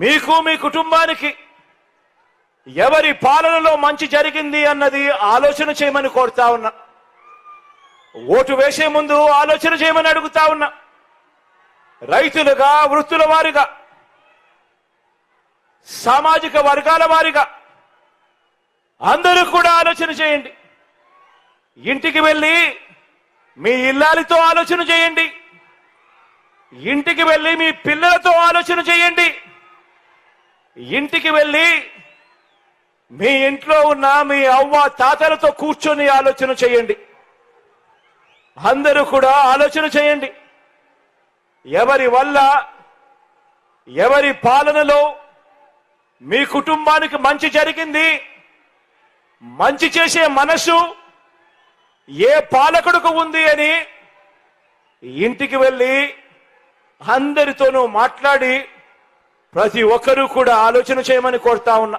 మీకు మీ కుటుంబానికి ఎవరి పాలనలో మంచి జరిగింది అన్నది ఆలోచన చేయమని కోరుతా ఉన్నా. ఓటు వేసే ముందు ఆలోచన చేయమని అడుగుతా ఉన్నా. రైతులుగా వృత్తుల వారిగా సామాజిక వర్గాల వారిగా అందరూ కూడా ఆలోచన చేయండి. ఇంటికి వెళ్ళి మీ ఇల్లాలితో ఆలోచన చేయండి. ఇంటికి వెళ్ళి మీ పిల్లలతో ఆలోచన చేయండి. ఇంటికి వెళ్ళి మీ ఇంట్లో ఉన్న మీ అవ్వ తాతలతో కూర్చొని ఆలోచన చేయండి. అందరూ కూడా ఆలోచన చేయండి. ఎవరి వల్ల ఎవరి పాలనలో మీ కుటుంబానికి మంచి జరిగింది మంచి చేసే మనసు ఏ పాలకుడుకు ఉంది అని ఇంటికి వెళ్ళి అందరితోనూ మాట్లాడి ప్రతి ఒక్కరూ కూడా ఆలోచన చేయమని కోరుతా ఉన్నా.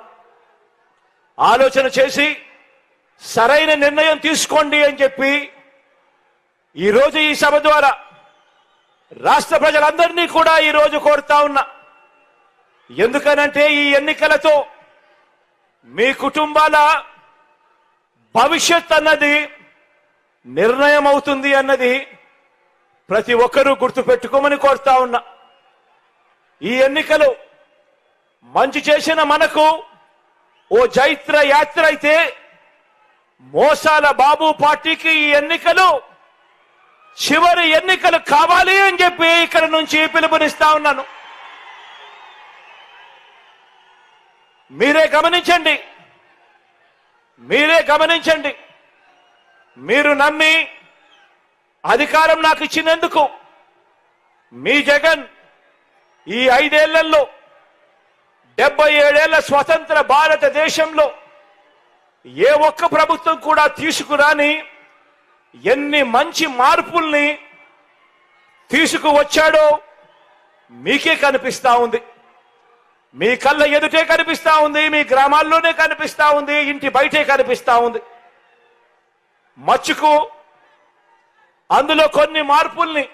ఆలోచన చేసి సరైన నిర్ణయం తీసుకోండి అని చెప్పి ఈరోజు ఈ సభ ద్వారా రాష్ట్ర ప్రజలందరినీ కూడా ఈరోజు కోరుతా ఉన్నా. ఎందుకనంటే ఈ ఎన్నికలతో మీ కుటుంబాల భవిష్యత్ అన్నది నిర్ణయం అవుతుంది అన్నది ప్రతి ఒక్కరూ గుర్తు పెట్టుకోమని కోరుతా ఉన్నా. ఈ ఎన్నికలు మంచి చేసిన మనకు ఓ జైత్ర యాత్ర అయితే మోసాల బాబు పార్టీకి ఈ ఎన్నికలు చివరి ఎన్నికలు కావాలి అని చెప్పి ఇక్కడ నుంచి పిలుపునిస్తా ఉన్నాను. మీరే గమనించండి. మీరే గమనించండి. మీరు నమ్మి అధికారం నాకు ఇచ్చినందుకు మీ జగన్ ఈ ఐదేళ్ళలో డెబ్బై ఏడేళ్ళ స్వతంత్ర భారతదేశంలో ఏ ఒక్క ప్రభుత్వం కూడా తీసుకురాని ఎన్ని మంచి మార్పుల్ని తీసుకువచ్చాడో మీకే కనిపిస్తా ఉంది. మీ కళ్ళ ఎదుటే కనిపిస్తా ఉంది మీ గ్రామాల్లోనే కనిపిస్తా ఉంది ఇంటి బయటే కనిపిస్తా ఉంది. మచ్చుకు అందులో కొన్ని మార్పుల్ని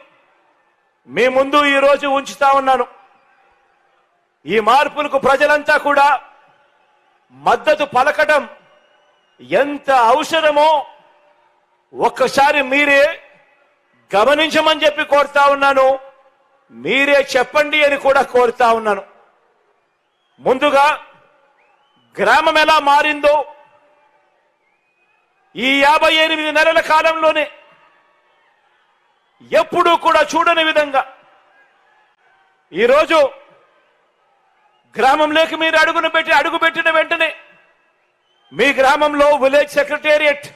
మీ ముందు ఈరోజు ఉంచుతా ఉన్నాను. ఈ మార్పులకు ప్రజలంతా కూడా మద్దతు పలకడం ఎంత అవసరమో ఒక్కసారి మీరే గమనించమని చెప్పి కోరుతా ఉన్నాను. మీరే చెప్పండి అని కూడా కోరుతా ఉన్నాను. ముందుగా గ్రామం ఎలా మారిందో ఈ యాభై ఎనిమిది నెలల కాలంలోనే ఎప్పుడూ కూడా చూడని విధంగా ఈరోజు గ్రామంలోకి మీరు అడుగును పెట్టి అడుగు పెట్టిన వెంటనే మీ గ్రామంలో విలేజ్ సెక్రటేరియట్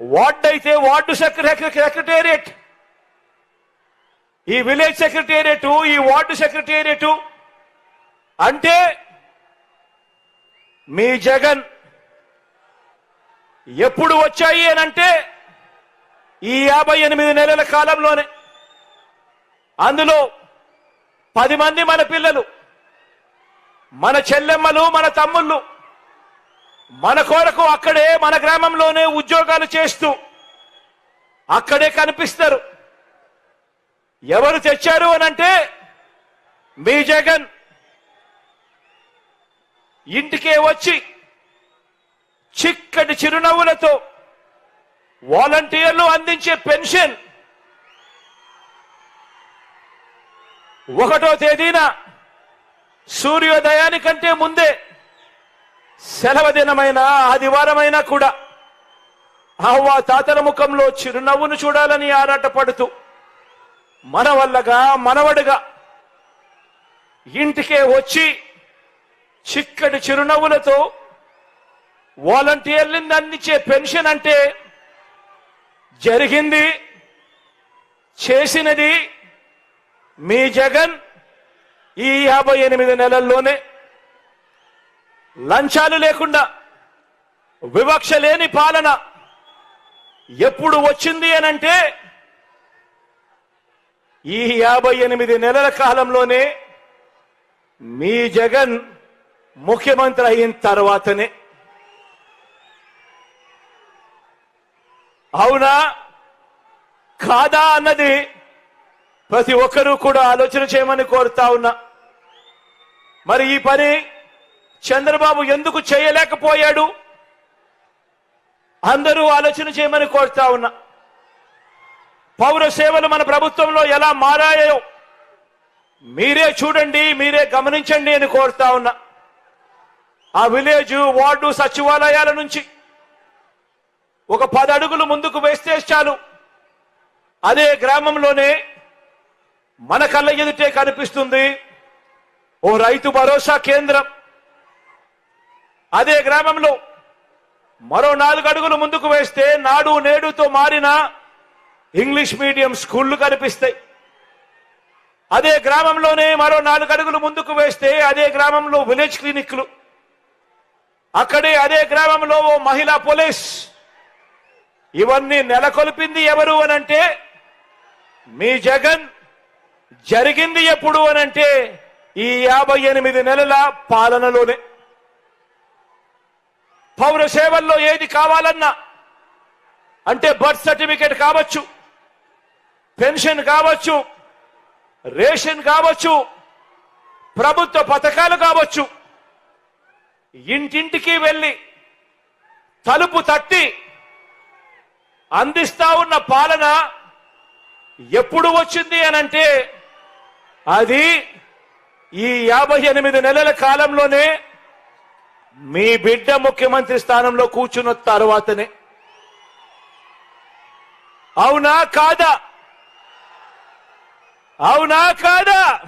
వార్డ్ అయితే వార్డు సెక్రటేరియట్. ఈ విలేజ్ సెక్రటేరియట్ ఈ వార్డు సెక్రటేరియట్ అంటే మీ జగన్ ఎప్పుడు వచ్చాయి అని అంటే ఈ యాభై ఎనిమిది నెలల కాలంలోనే. అందులో పది మంది మన పిల్లలు మన చెల్లెమ్మలు మన తమ్ముళ్ళు మన కొరకు అక్కడే మన గ్రామంలోనే ఉద్యోగాలు చేస్తూ అక్కడే కనిపిస్తారు. ఎవరు తెచ్చారు అని అంటే మీ జగన్. ఇంటికే వచ్చి చిక్కటి చిరునవ్వులతో వాలంటీర్లు అందించే పెన్షన్ ఒకటో తేదీన సూర్యోదయానికంటే ముందే సెలవు దినమైన ఆదివారమైనా కూడా అవ్వ తాతల ముఖంలో చిరునవ్వును చూడాలని ఆరాటపడుతూ మనవల్లగా మనవడుగా ఇంటికే వచ్చి చిక్కటి చిరునవ్వులతో వాలంటీర్లను అందించే పెన్షన్ అంటే జరిగింది చేసినది మీ జగన్ ఈ యాభై ఎనిమిది నెలల్లోనే లంచాలు లేకుండా వివక్ష లేని పాలన ఎప్పుడు వచ్చింది అనంటే ఈ యాభై ఎనిమిది నెలల కాలంలోనే మీ జగన్ ముఖ్యమంత్రి అయిన తర్వాతనే. అవునా? కాదా అన్నది ప్రతి ఒక్కరూ కూడా ఆలోచన చేయమని కోరుతా ఉన్నా. మరి ఈ పని చంద్రబాబు ఎందుకు చేయలేకపోయాడు? అందరూ ఆలోచన చేయమని కోరుతా ఉన్నా. పౌర సేవలు మన ప్రభుత్వంలో ఎలా మారాయో మీరే చూడండి మీరే గమనించండి అని కోరుతా ఉన్నా. ఆ విలేజ్ వార్డు సచివాలయాల నుంచి ఒక పది అడుగులు ముందుకు వేస్తే చాలు. అదే గ్రామంలోనే మన కళ్ళ ఎదుటే కనిపిస్తుంది. ఓ రైతు భరోసా కేంద్రం. అదే గ్రామంలో మరో నాలుగు అడుగులు ముందుకు వేస్తే నాడు నేడుతో మారిన ఇంగ్లీష్ మీడియం స్కూళ్ళు కనిపిస్తాయి. అదే గ్రామంలోనే మరో నాలుగు అడుగులు ముందుకు వేస్తే అదే గ్రామంలో విలేజ్ క్లినిక్లు. అక్కడే అదే గ్రామంలో ఓ మహిళా పోలీస్. ఇవన్నీ నెలకొల్పింది ఎవరు అనంటే మీ జగన్ జరిగింది ఎప్పుడు అనంటే ఈ యాభై ఎనిమిది నెలల పాలనలోనే పౌర సేవల్లో ఏది కావాలన్నా అంటే బర్త్ సర్టిఫికేట్ కావచ్చు పెన్షన్ కావచ్చు రేషన్ కావచ్చు ప్రభుత్వ పథకాలు కావచ్చు ఇంటింటికి వెళ్ళి తలుపు తట్టి అందిస్తా ఉన్న పాలన ఎప్పుడు వచ్చింది అనంటే అది ఈ యాభై ఎనిమిది నెలల కాలంలోనే మీ బిడ్డ ముఖ్యమంత్రి స్థానంలో కూర్చున్న తర్వాతనే. అవునా కాదా? అవునా కాదా?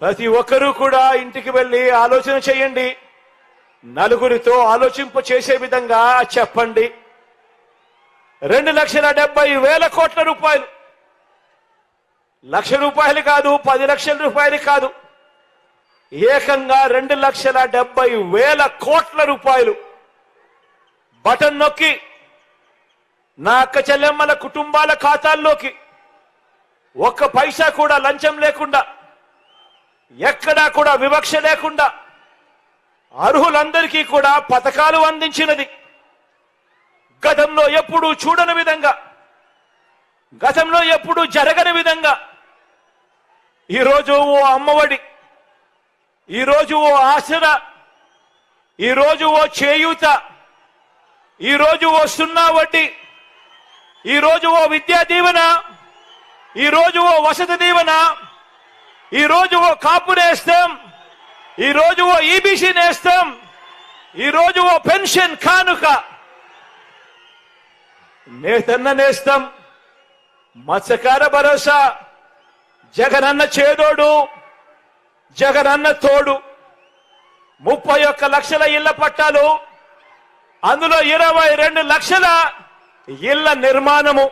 ప్రతి ఒక్కరూ కూడా ఇంటికి వెళ్ళి ఆలోచన చేయండి. నలుగురితో ఆలోచింప చేసే విధంగా చెప్పండి. రెండు లక్షల డెబ్బై వేల కోట్ల రూపాయలు. లక్ష రూపాయలు కాదు పది లక్షల రూపాయలు కాదు. ఏకంగా రెండు లక్షల డెబ్బై వేల కోట్ల రూపాయలు. బటన్ నొక్కి నా అక్క చెల్లెమ్మల కుటుంబాల ఖాతాల్లోకి ఒక్క పైసా కూడా లంచం లేకుండా ఎక్కడా కూడా వివక్ష లేకుండా అర్హులందరికీ కూడా పథకాలు అందించినది. గతంలో ఎప్పుడూ చూడని విధంగా గతంలో ఎప్పుడూ జరగని విధంగా ఈరోజు ఓ అమ్మఒడి ఈరోజు ఓ ఆసరా ఈరోజు ఓ చేయూత ఈరోజు ఓ సున్నా వడ్డీ ఈరోజు ఓ విద్యా దీవెన ఈరోజు ఓ వసతి దీవెన ఈరోజు ఓ కాపు నేస్తాం ఈరోజు ఓ ఈబీసీ నేస్తాం ఈరోజు ఓ పెన్షన్ కానుక. నేతన్న నేస్తాం మత్స్యకార భరోసా జగనన్న చేదోడు జగనన్న తోడు. ముప్పై ఒక్క లక్షల ఇళ్ళ పట్టాలు అందులో ఇరవై రెండు లక్షల ఇళ్ళ నిర్మాణము.